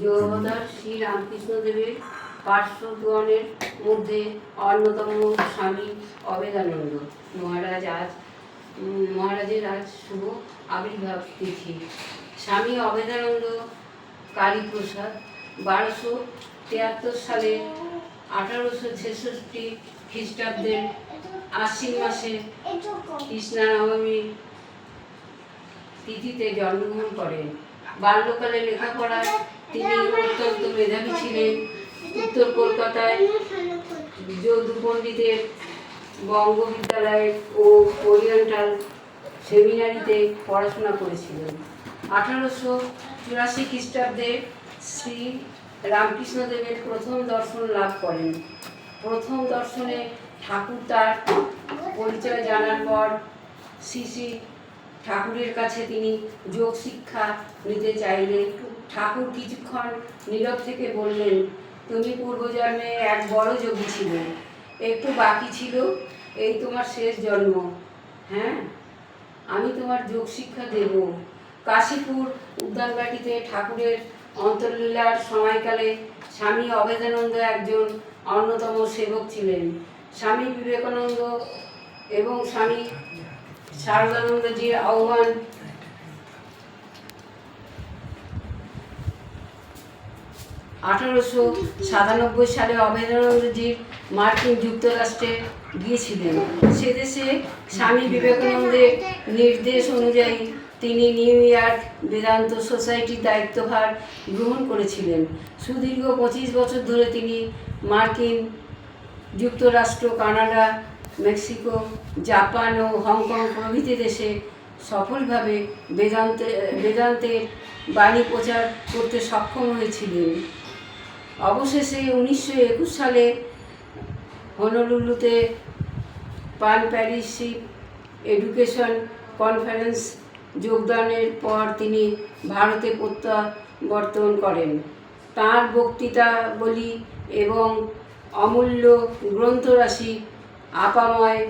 জগদার শ্রী রামকৃষ্ণদেবের পার্শ্বগণের মধ্যে অন্যতম স্বামী অবেদানন্দ। মহারাজ আজ মহারাজের আজ শুভ আবির্ভাব তিথি। স্বামী অবেদানন্দ কালীপ্রসাদ বারোশো তিয়াত্তর সালে আঠারোশো ছেষট্টি খ্রিস্টাব্দের আশ্বিন মাসে কৃষ্ণা নবমী তিথিতে জন্মগ্রহণ করেন। বাল্যকালে লেখাপড়ায় তিনি অত্যন্ত মেধাবী ছিলেন। উত্তর কলকাতায় যদু পণ্ডিতের বঙ্গ বিদ্যালয় ও ওরিয়েন্টাল সেমিনারিতে পড়াশোনা করেছিলেন। আঠারোশো চুরাশি খ্রিস্টাব্দে শ্রী রামকৃষ্ণদেবের প্রথম দর্শন লাভ করেন। প্রথম দর্শনে ঠাকুর তার পরিচয় জানার পর শ্রী শ্রী ঠাকুরের কাছে তিনি যোগ শিক্ষা নিতে চাইলেন। ঠাকুর কিছুক্ষণ নীরব থেকে বললেন, তুমি পূর্বজন্মে এক বড় যোগী ছিলে, একটু বাকি ছিল, এই তোমার শেষ জন্ম। হ্যাঁ আমি তোমার যোগ শিক্ষা দেব। কাশীপুর উদ্যানবাটিতে ঠাকুরের অন্তর্লীলার সময়কালে স্বামী অভেদানন্দ একজন অন্যতম সেবক ছিলেন। স্বামী বিবেকানন্দ এবং স্বামী শারদানন্দজির আহ্বান আঠারোশো সাতানব্বই সালে অভেদানন্দজির মার্কিন যুক্তরাষ্ট্রে গিয়েছিলেন। সে দেশে স্বামী বিবেকানন্দের নির্দেশ অনুযায়ী তিনি নিউ ইয়র্ক বেদান্ত সোসাইটির দায়িত্বভার গ্রহণ করেছিলেন। সুদীর্ঘ পঁচিশ বছর ধরে তিনি মার্কিন যুক্তরাষ্ট্র, কানাডা মেক্সিকো, জাপান ও হংকং প্রভৃতি দেশে সফলভাবে বেদান্তে, বেদান্তের বাণী প্রচার করতে সক্ষম হয়েছিলেন। অবশেষে উনিশশো একুশ সালে হনলুলুতে পান প্যারিসিপ এডুকেশন কনফারেন্স যোগদানের পর তিনি ভারতে প্রত্যাবর্তন করেন। তাঁর বক্তৃতাবলী এবং অমূল্য গ্রন্থরাশি আপাময়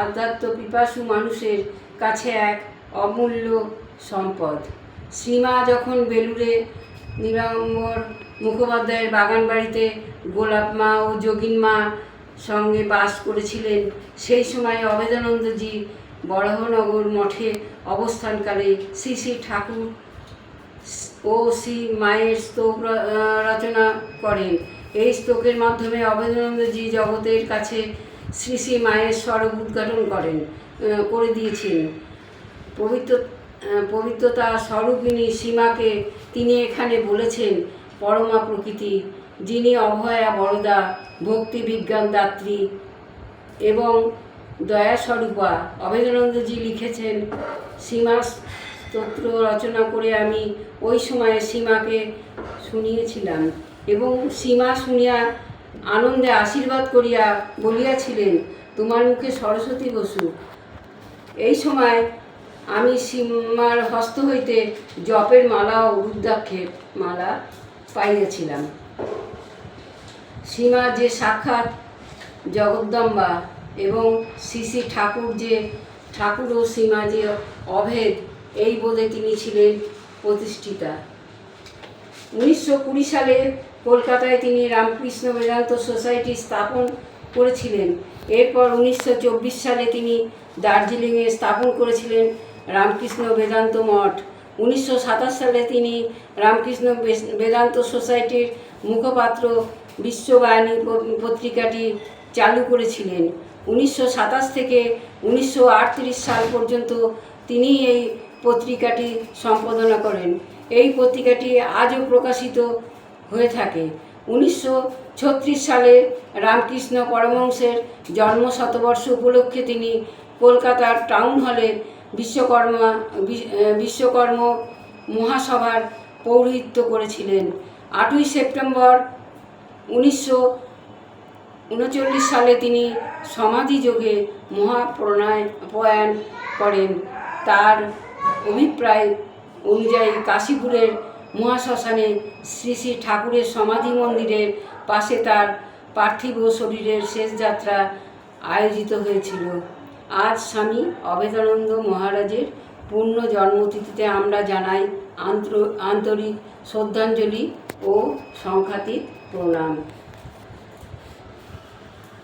আধ্যাত্ম পিপাসু মানুষের কাছে এক অমূল্য সম্পদ। সীমা যখন বেলুড়ে নিরাম্বর মুখোপাধ্যায়ের বাগান বাড়িতে গোলাপ মা ও যোগিন মা সঙ্গে বাস করেছিলেন, সেই সময় অবেদানন্দজি বরাহনগর মঠে অবস্থানকালে শ্রী শ্রী ঠাকুর ও শ্রী মায়ের স্তোক রচনা করেন। এই স্তোকের মাধ্যমে অভেদানন্দজি জগতের কাছে শ্রী শ্রী মায়ের স্বরূপ উদ্ঘাটন করেন করে দিয়েছেন। পবিত্র পবিত্রতা স্বরূপিণী সীমাকে তিনি এখানে বলেছেন, পরমা প্রকৃতি, যিনি অভয়া বরদা, ভক্তি বিজ্ঞান দাত্রী এবং দয়াস্বরূপা অভেদানন্দজি লিখেছেন, সীমা স্তোত্র রচনা করে আমি ওই সময়ে সীমাকে শুনিয়েছিলাম এবং সীমা শুনিয়া আনন্দে আশীর্বাদ করিয়া বলিয়াছিলেন, তোমার মুখে সরস্বতী বসু এই সময় আমি সীমার হস্ত হইতে জপের মালা ও রুদ্রাক্ষের মালা পাইয়াছিলাম। সীমা যে সাক্ষাৎ জগদ্দম্বা এবং শ্রী ঠাকুর যে, ঠাকুর ও সীমা যে অভেদ, এই বোধে তিনি ছিলেন প্রতিষ্ঠিতা। উনিশশো কুড়ি সালে কলকাতায় তিনি রামকৃষ্ণ বেদান্ত সোসাইটি স্থাপন করেছিলেন। এরপর উনিশশো চব্বিশ সালে তিনি দার্জিলিংয়ে স্থাপন করেছিলেন রামকৃষ্ণ বেদান্ত মঠ। উনিশশো সাতাশ সালে তিনি রামকৃষ্ণ বেদান্ত সোসাইটির মুখপাত্র বিশ্ববাণী প- পত্রিকাটি চালু করেছিলেন। উনিশশো সাতাশ থেকে উনিশশো আটত্রিশ সাল পর্যন্ত তিনি এই পত্রিকাটি সম্পাদনা করেন। এই পত্রিকাটি আজও প্রকাশিত হয়ে থাকে। উনিশশো ছত্রিশ সালে রামকৃষ্ণ পরমহংসের জন্ম শতবর্ষ উপলক্ষে তিনি কলকাতার টাউন হলে বিশ্বকর্মা বিশ্বকর্ম মহাসভার পৌরোহিত্য করেছিলেন। আটই সেপ্টেম্বর উনিশশো উনচল্লিশ সালে তিনি সমাধিযোগে মহাপ্রণয়, প্রয়াণ করেন। তার অভিপ্রায় অনুযায়ী কাশীপুরের মহাশ্মশানে শ্রী শ্রী ঠাকুরের সমাধি মন্দিরের পাশে তার পার্থিব শরীরের শেষ যাত্রা আয়োজিত হয়েছিল। আজ স্বামী অভেদানন্দ মহারাজের পূর্ণ জন্মতিথিতে আমরা জানাই আন্ত আন্তরিক শ্রদ্ধাঞ্জলি ও সংখ্যাতীত প্রণাম।